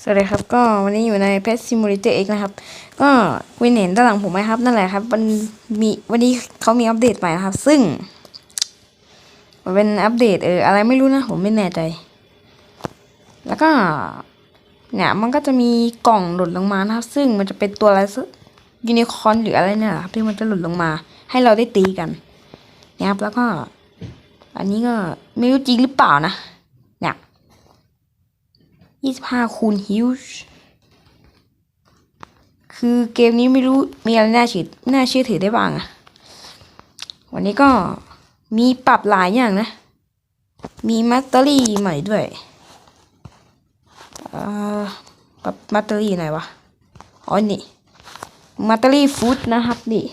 สวัสดีครับก็วันนี้อยู่ใน Pet Simulator X นะครับ ก็วินเห็นด้านหลังผมไหมครับ นั่นแหละครับ มันมีวันนี้เขามีอัปเดตใหม่นะครับ ซึ่ง มันเป็นอัปเดตเอออะไรไม่รู้นะ ผมไม่แน่ใจ แล้วก็ เนี่ยมันก็จะมีกล่องหล่นลงมานะครับ ซึ่งมันจะเป็นตัวอะไรสักยูนิคอร์นหรืออะไรเนี่ยครับที่มันจะหล่นลงมา ให้เราได้ตีกันนะครับแล้วก็ อันนี้ก็ไม่รู้จริงหรือเปล่านะ ยี่สิบห้าคูณฮิวช์คือเกมนี้ไม่รู้มีอะไรน่าเชื่อน่าเชื่อถือได้บ้างอะวันนี้ก็มีปรับหลายอย่างนะ มีมัตเตอรี่ใหม่ด้วยอ่อปรับมัตเตอรี่ไหนวะ อ๋อ นี่ มัตเตอรี่ฟูดนะครับนี่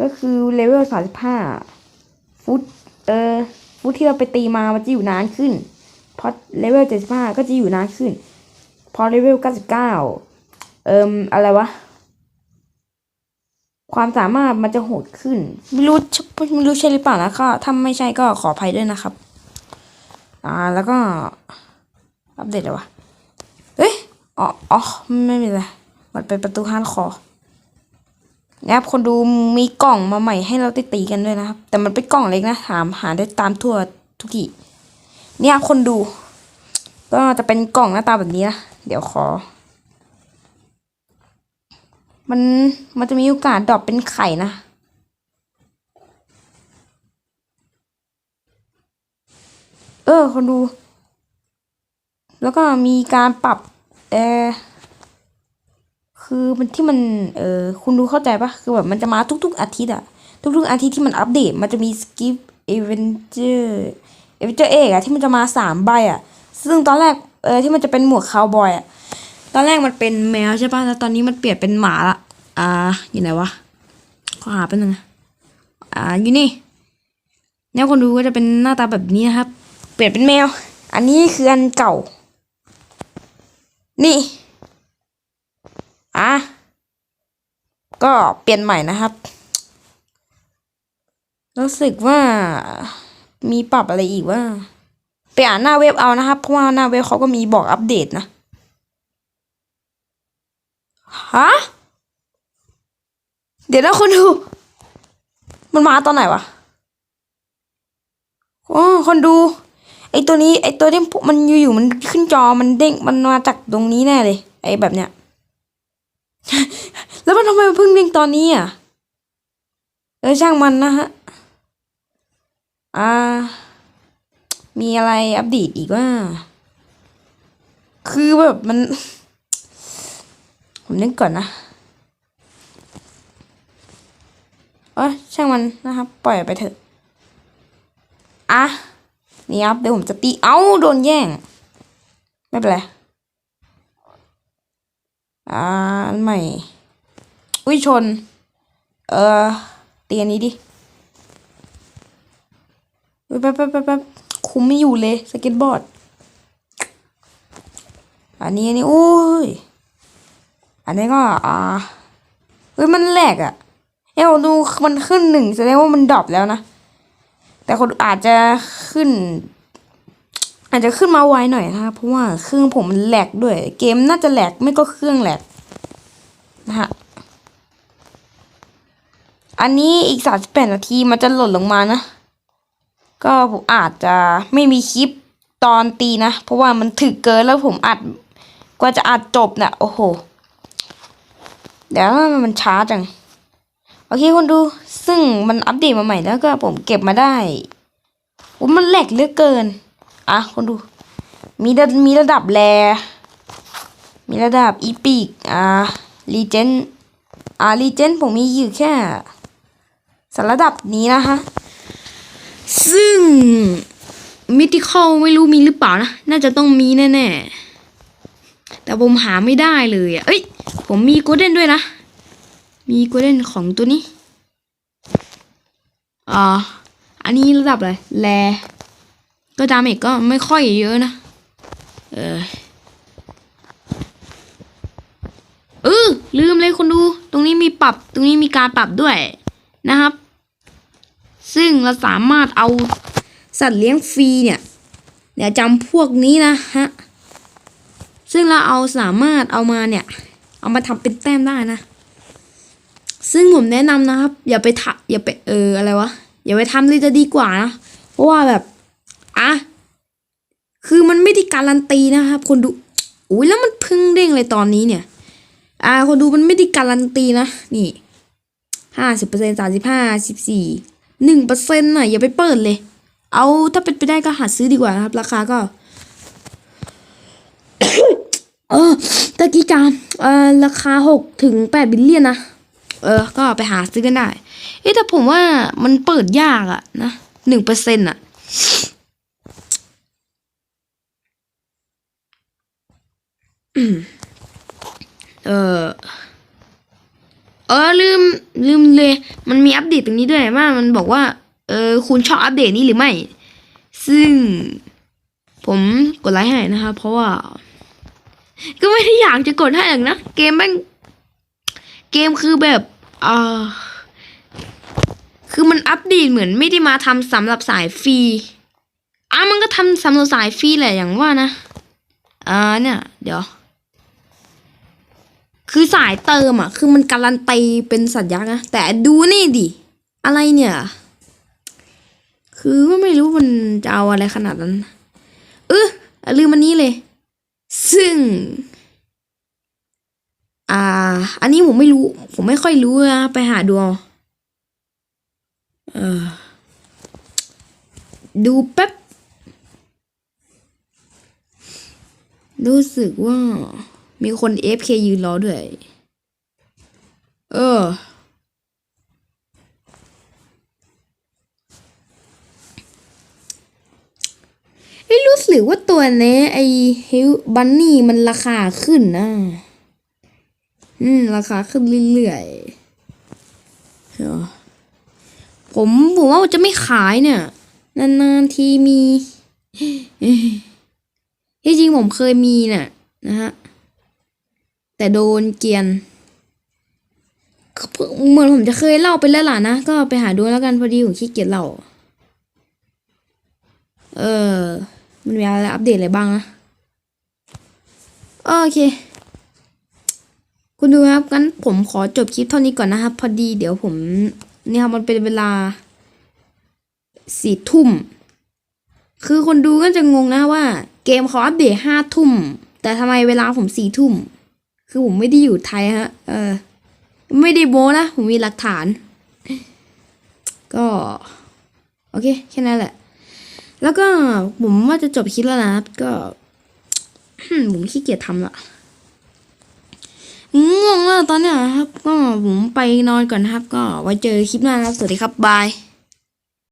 ก็คือเลเวลสามสิบห้าฟุต เออฟุตที่เราไปตีมามันจะอยู่นานขึ้น พอเลเวลเจ็ดสิบห้าก็จะอยู่นานขึ้น พอเลเวลเก้าสิบเก้าเอิมอะไรวะ ความสามารถมันจะโหดขึ้น ไม่รู้ไม่รู้ใช่หรือเปล่านะก็ถ้าไม่ใช่ก็ขออภัยด้วยนะครับ อ่าแล้วก็อัปเดตเลยวะเฮ้ยอ๋ออ๋อไม่มีอะไรมันเป็นประตูฮาร์ดคอนะครับคนดูมีกล่องมาใหม่ให้เราได้ตีกันด้วยนะครับ แต่มันเป็นกล่องเล็กนะ หามหาได้ตามทั่วทุกที่ เนี่ยคนดู ก็จะเป็นกล่องหน้าตาแบบนี้นะเดี๋ยวขอ มันมันจะมีโอกาสดรอปเป็นไข่นะเออ คนดู แล้วก็มีการปรับเออคือมันที่มัน เออคุณดูเข้าใจปะคือแบบมันจะมาทุก ๆ อาทิตย์อะทุก ๆ อาทิตย์ที่มันอัปเดต มันจะมีสกิปเอเวนเจอร์ เอเวนเจอร์เอกอะที่มันจะมาสามใบอะซึ่งตอนแรกเออที่มันจะเป็นหมวกคาวบอยอะตอนแรกมันเป็นแมวใช่ปะแล้วตอนนี้มันเปลี่ยนเป็นหมาละอ่าอยู่ไหนวะขอหาแป๊บนึงนะอ่าอยู่นี่เนี่ยคนดูก็จะเป็นหน้าตาแบบนี้นะครับ เปลี่ยนเป็นแมว อันนี้คืออันเก่า นี่อะก็เปลี่ยนใหม่นะครับ รู้สึกว่า มีปรับอะไรอีกว่า ไปอ่านหน้าเว็บเอานะครับ เพราะว่าหน้าเว็บเขาก็มีบอกอัปเดตนะ ฮะ เดี๋ยวนะคนดู มันมาตอนไหนวะโอ๋อคนดู ไอตัวนี้ ไอตัวที่มันอยู่ๆมันขึ้นจอมันเด้งมันมาจากตรงนี้แน่เลย ไอแบบเนี้ย แล้วมันทำไมมันเพิ่งเด้งตอนนี้อะเออช่างมันนะฮะ อ่า มีอะไรอัปเดตอีกว่า คือแบบมัน ผมนึกก่อนนะเอยช่างมันนะครับ ปล่อยไปเถอะ อะ นี่ครับ เดี๋ยวผมจะตี เอ้า โดนแย่ง ไม่เป็นไร อ่าอันใหม่ อุ้ยชน เออตีอันนี้ดิ แป๊บแป๊บแป๊บแป๊บคุมไม่อยู่เลยสเก็ตบอร์ด อันนี้อันนี้โอ้ย อันนี้ก็อ่าเฮ้ยมันแหลกอะเอ้าดูมันขึ้นหนึ่งแสดงว่ามันดรอปแล้วนะ แต่คนอาจจะขึ้น อาจจะขึ้นมาไวหน่อยนะครับเพราะว่าเครื่องผมมันแหลกด้วย เกมน่าจะแหลกไม่ก็เครื่องแหลกนะฮะอันนี้อีกสามสิบแปดนาทีมันจะหล่นลงมานะ ก็ผมอาจจะไม่มีคลิปตอนตีนะ เพราะว่ามันถึกเกินแล้วผมอัดกว่าจะอัดจบเนี่ยโอ้โห เดี๋ยวมันช้าจัง โอเคคนดูซึ่งมันอัปเดตมาใหม่แล้วก็ผมเก็บมาได้โอ้มันแหลกเหลือเกิน อะคนดู มีระมีระดับแรมีระดับอีพิกอ่ารีเจนอ่ารีเจนผมมีอยู่แค่สระดับนี้นะคะ ซึ่งมิติเข้าไม่รู้มีหรือเปล่านะ น่าจะต้องมีแน่ๆ แต่ผมหาไม่ได้เลยอะ เอ้ย ผมมีโกลเด้นด้วยนะ มีโกลเด้นของตัวนี้ อ่า อันนี้ระดับอะไรแรก็ดามเมจก็ไม่ค่อยเยอะนะ เออเออลืมเลยคนดู ตรงนี้มีปรับ ตรงนี้มีการปรับด้วยนะครับ ซึ่งเราสามารถเอาสัตว์เลี้ยงฟรีเนี่ยเดี๋ยวจำพวกนี้นะฮะ ซึ่งเราเอาสามารถเอามาเนี่ย เอามาทำเป็นแต้มได้นะ ซึ่งผมแนะนำนะครับ อย่าไปทะอย่าไปเอออะไรวะ อย่าไปทำเลยจะดีกว่านะ เพราะว่าแบบ อะ คือมันไม่ได้การันตีนะครับ คนดูอุ้ยแล้วมันพึ่งเด้งเลยตอนนี้เนี่ย อ่า คนดูมันไม่ได้การันตีนะ นี่ห้าสิบเปอร์เซ็นต์สามสิบห้าสิบสี่ หนึ่งเปอร์เซ็นต์น่ะอย่าไปเปิดเลย เอาถ้าเป็นไปได้ก็หาซื้อดีกว่านะครับ ราคาก็ เออตะกี้จามเออราคาหกถึงแปดบิลเลียนนะเออ ก็ไปหาซื้อกันได้ เอ๊ะแต่ผมว่ามันเปิดยากอะนะหนึ่งเปอร์เซ็นต์อะเออ ออลืมลืมเลย มันมีอัปเดตตรงนี้ด้วยว่ามันบอกว่า เออคุณชอบอัปเดตนี้หรือไม่ ซึ่ง ผมกดไลค์ให้นะครับเพราะว่า ก็ไม่ได้อยากจะกดให้หรอกนะเกมแม่งเกมคือแบบอ่าคือมันอัปเดตเหมือนไม่ได้มาทำสำหรับสายฟรีอะมันก็ทำสำหรับสายฟรีแหละอย่างว่านะอ่าเนี่ย เดี๋ยว คือสายเติมอะ คือมันการันตีเป็นสัญญานะ แต่ดูนี่ดิ อะไรเนี่ย คือไม่รู้มันจะเอาอะไรขนาดนั้น เออลืมมันนี้เลย ซึ่ง อ่า อันนี้ผมไม่รู้ ผมไม่ค่อยรู้นะไปหาดูเอาเออดูแป๊บรู้สึกว่า มีคน FK ยืนรอด้วย เออเอ้ยรู้สึกว่าตัวนี้ไอเฮลบันนี่มันราคาขึ้นนะอืม ราคาขึ้นเรื่อยๆผมผมว่าจะไม่ขายเนี่ย นานๆทีมีที่จริงผมเคยมีเนี่ยนะฮะ แต่โดนเกียนเหมือนผมจะเคยเล่าไปแล้วล่ะนะ ก็ไปหาดูแล้วกันพอดีผมขี้เกียจเล่า เออ มันมีอะไรอัปเดตอะไรบ้างนะ โอเค คุณดูครับงั้นผมขอจบคลิปเท่านี้ก่อนนะครับ พอดีเดี๋ยวผม เนี่ยครับมันเป็นเวลาสี่ทุ่ม คือคนดูก็จะงงนะว่า เกมเขาอัปเดตห้าทุ่ม แต่ทำไมเวลาผมสี่ทุ่ม คือผมไม่ได้อยู่ไทยฮะ เออ ไม่ได้โม้นะ ผมมีหลักฐาน ก็ โอเค แค่นั้นแหละ แล้วก็ผมว่าจะจบคลิปแล้วนะครับก็ผมขี้เกียจทำละง่วงแล้วตอนเนี้ยครับ ก็ผมไปนอนก่อนนะครับ ก็ไว้เจอคลิปหน้านะครับ สวัสดีครับ บาย